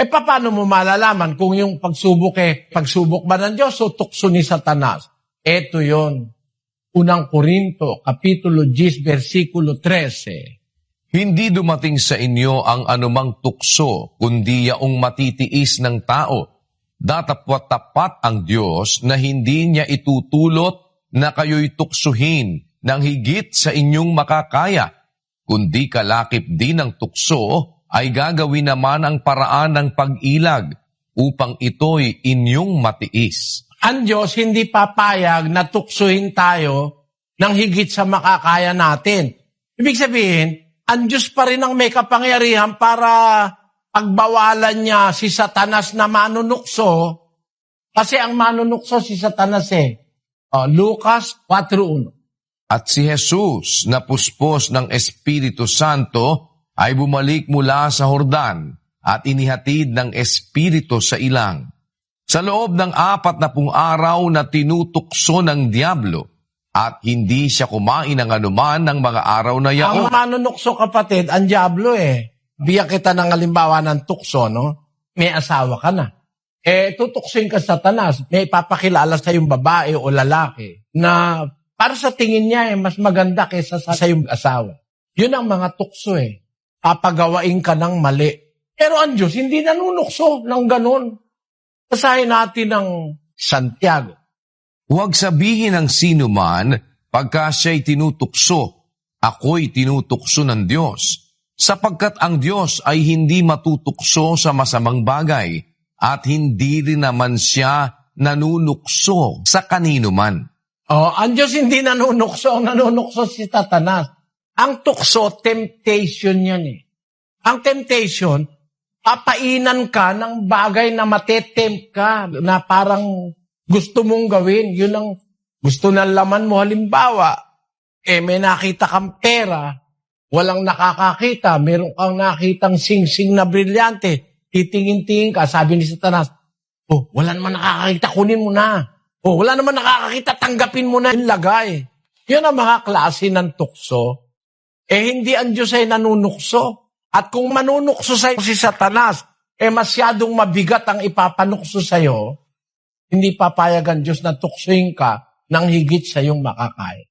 Eh, paano mo malalaman kung yung pagsubok eh, pagsubok ba ng Diyos o tukso ni Satanas? Ito yon Unang Korinto, Kapitulo 10, versikulo 13. Hindi dumating sa inyo ang anumang tukso, kundi yaong matitiis ng tao. Datapwat tapat ang Diyos na hindi niya itutulot na kayo'y tuksuhin ng higit sa inyong makakaya, kundi kalakip din ng tukso ay gagawin naman ang paraan ng pag-ilag upang ito'y inyong matiis. Ang Diyos hindi papayag na tuksuhin tayo ng higit sa makakaya natin. Ibig sabihin, ang Diyos pa rin ang may kapangyarihan para pagbawalan niya si Satanas na manunukso kasi ang manunukso si Satanas eh. Oh, Lucas 4.1 At si Jesus na puspos ng Espiritu Santo ay bumalik mula sa Hordan at inihatid ng Espiritu sa ilang. Sa loob ng apat na pung araw na tinutukso ng Diablo at hindi siya kumain ng anuman ng mga araw na Ang yaon. manunukso kapatid, ang Diablo eh. Biyak kita ng halimbawa ng tukso, no? May asawa ka na. Eh, tutuksin ka sa tanas. May papakilala sa yung babae o lalaki na para sa tingin niya eh, mas maganda kaysa sa, sa yung asawa. Yun ang mga tukso eh. Papagawain ka ng mali. Pero ang Diyos, hindi nanunukso ng ganun. Basahin natin ng Santiago. Huwag sabihin ng sino man pagka siya'y tinutukso, ako'y tinutukso ng Diyos, sapagkat ang Diyos ay hindi matutukso sa masamang bagay at hindi rin naman siya nanunukso sa kanino man. Oh, ang Diyos hindi nanunukso, ang nanunukso si Satanas. Ang tukso, temptation yan eh. Ang temptation, papainan ka ng bagay na matetempt ka, na parang gusto mong gawin. Yun ang gusto ng laman mo. Halimbawa, eh may nakita kang pera, walang nakakakita, meron kang nakitang sing-sing na brilyante, titingin-tingin ka, sabi ni Satanas, oh, wala naman nakakakita, kunin mo na. Oh, wala naman nakakakita, tanggapin mo na yung lagay. Yun ang mga klase ng tukso. Eh, hindi ang Diyos ay nanunukso. At kung manunukso sa si Satanas, eh masyadong mabigat ang ipapanukso sa'yo, hindi papayag ang Diyos na tuksoin ka ng higit sa iyong makakaya.